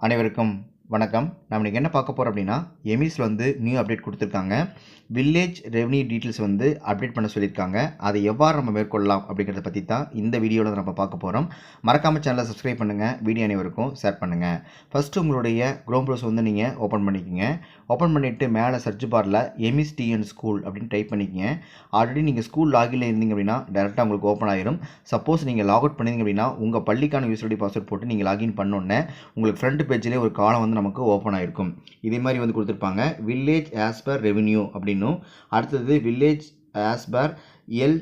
அனைவருக்கும் வணக்கம். நம்ம இன்றைக்கி என்ன பார்க்க போகிறோம் அப்படின்னா எமிஸில் வந்து நியூ அப்டேட் கொடுத்துருக்காங்க. வில்லேஜ் ரெவன்யூ டீட்டெயில்ஸ் வந்து அப்டேட் பண்ண சொல்லியிருக்காங்க. அதை எவ்வாறு நம்ம மேற்கொள்ளலாம் அப்படிங்கிறத பற்றி தான் இந்த வீடியோவில் நம்ம பார்க்க போகிறோம் மறக்காமல் சேனலை சப்ஸ்கிரைப் பண்ணுங்கள் வீடியோ அனைவருக்கும் ஷேர் பண்ணுங்கள் ஃபஸ்ட்டு உங்களுடைய க்ரோம் ப்ரௌஸ் வந்து நீங்கள் ஓப்பன் பண்ணிக்கோங்க. ஓப்பன் பண்ணிவிட்டு மேலே சர்ச் பாரில் எமிஸ் டிஎன் ஸ்கூல் அப்படின்னு டைப் பண்ணிக்கங்க. ஆல்ரெடி நீங்கள் ஸ்கூல் லாகில் இருந்தீங்க அப்படின்னா டேரெக்டாக உங்களுக்கு ஓப்பன் ஆயிரும். சப்போஸ் நீங்கள் லாக் அவுட் பண்ணிங்க அப்படின்னா உங்கள் பள்ளிக்கான யூஸ்ஐடி பாஸ்வேர்ட் போட்டு நீங்கள் லாகின் பண்ணோன்னே உங்களுக்கு ஃப்ரண்ட் பேஜ்லேயே ஒரு காலம் வந்து நமக்கு ஓப்பன் ஆகிருக்கும் இதே மாதிரி வந்து கொடுத்துருப்பாங்க. வில்லேஜ் ஆஸ் பர் ரெவென்யூ அப்படின்னும். அடுத்தது village as per L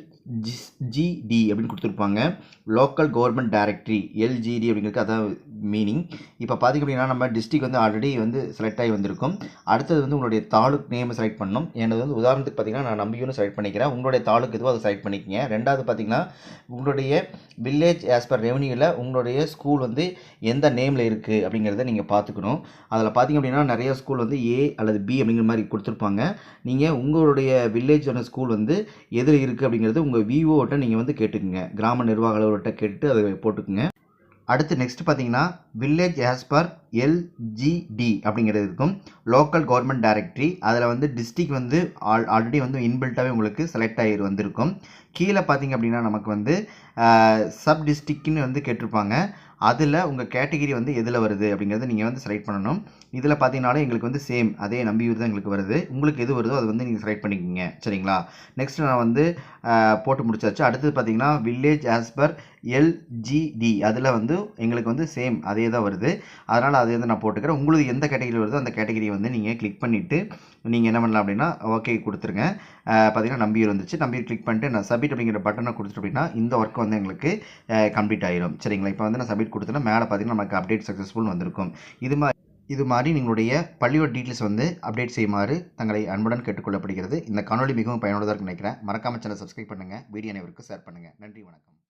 GD அப்படின்னு கொடுத்துருப்பாங்க. லோக்கல் கவர்மெண்ட் டைரக்டரி எல்ஜிடி அப்படிங்கிறது அதான் மீனிங் இப்போ பார்த்திங்க அப்படின்னா நம்ம டிஸ்ட்ரிக் வந்து ஆல்ரெடி வந்து செலக்ட் ஆகி வந்திருக்கும். அடுத்தது வந்து உங்களுடைய தாலுக் நேம் செலக்ட் பண்ணணும். எனது வந்து உதாரணத்துக்கு பார்த்தீங்கன்னா நான் நம்பியும் செலக்ட் பண்ணிக்கிறேன். உங்களுடைய தாலுக்கு எதுவோ அதை செலக்ட் பண்ணிக்கங்க. ரெண்டாவது பார்த்தீங்கன்னா உங்களுடைய வில்லேஜ் ஆஸ் பர் ரெவன்யூவில் உங்களுடைய ஸ்கூல் வந்து எந்த நேமில் இருக்குது அப்படிங்கிறத நீங்கள் பார்த்துக்கணும் அதில் பார்த்திங்க அப்படின்னா நிறைய ஸ்கூல் வந்து ஏ அல்லது பி அப்படிங்கிற மாதிரி கொடுத்துருப்பாங்க. நீங்கள் உங்களுடைய வில்லேஜோட ஸ்கூல் வந்து எதில் இருக்குது அப்படிங்கிறது உங்கள் விஓட்ட நீங்கள் வந்து கேட்டுக்குங்க. கிராம நிர்வாக அலுவலர்கிட்ட கேட்டு அதை போட்டுக்குங்க. அடுத்து நெக்ஸ்ட் பார்த்தீங்கன்னா வில்லேஜ் ஆஸ் பர் எல்ஜிடி அப்படிங்கிறது இருக்கும். லோக்கல் கவர்மெண்ட் டைரக்டரி அதில் வந்து டிஸ்ட்ரிக் வந்து ஆல் ஆல்ரெடி வந்து இன்பில்ட்டாகவே உங்களுக்கு செலக்ட் ஆகி வந்திருக்கும். கீழே பார்த்தீங்க அப்படின்னா நமக்கு வந்து சப் டிஸ்ட்ரிக்ட்னு வந்து கேட்டிருப்பாங்க. அதில் உங்கள் கேட்டகிரி வந்து எதில் வருது அப்படிங்கிறத நீங்கள் வந்து செலக்ட் பண்ணணும். இதில் பார்த்தீங்கனாலும் எங்களுக்கு வந்து சேம் அதே நம்பியூர் தான் எங்களுக்கு வருது. உங்களுக்கு எது வருதோ அது வந்து நீங்கள் செலக்ட் பண்ணிக்கோங்க. சரிங்களா? நெக்ஸ்ட் நான் வந்து போட்டு முடிச்சாச்சு. அடுத்தது பார்த்தீங்கன்னா வில்லேஜ் ஆஸ் பர் எல்ஜிடி அதில் வந்து எங்களுக்கு வந்து சேம் அதே தான் வருது. அதனால் அதை வந்து நான் போட்டுக்கிறேன். உங்களுக்கு எந்த கேட்டகரி வருதோ அந்த கேட்டகிரியை வந்து நீங்கள் கிளிக் பண்ணிவிட்டு நீங்கள் என்ன பண்ணலாம் அப்படின்னா ஓகே கொடுத்துருங்க. பார்த்தீங்கன்னா நம்பியூர் வந்துச்சு நம்பியூர் கிளிக் பண்ணிட்டு நான் சப்மிட் அப்படிங்கிற பட்டனை கொடுத்துட்டு அப்படின்னா இந்த ஒர்க் வந்து எங்களுக்கு கம்ப்ளீட் ஆயிடும் சரிங்களா? இப்போ வந்து நான் சப்மிட் கொடுத்தேன்னா மேலே பார்த்தீங்கன்னா நமக்கு அப்டேட் சக்ஸஸ்ஃபுல் வந்திருக்கும். இது மாதிரி இது மாதிரி நீங்களுடைய பள்ளியோட டீட்டெயில்ஸ் வந்து அப்டேட் செய்யுமாறு தங்களை அன்புடன் கேட்டுக்கொள்ளப்படுகிறது. இந்த காணொலி மிகவும் பயனுள்ளதாக நினைக்கிறேன். மறக்காமல் சேனல் சப்ஸ்கிரைப் பண்ணுங்கள் வீடியோ அனைவருக்கு ஷேர் பண்ணுங்கள் நன்றி வணக்கம்.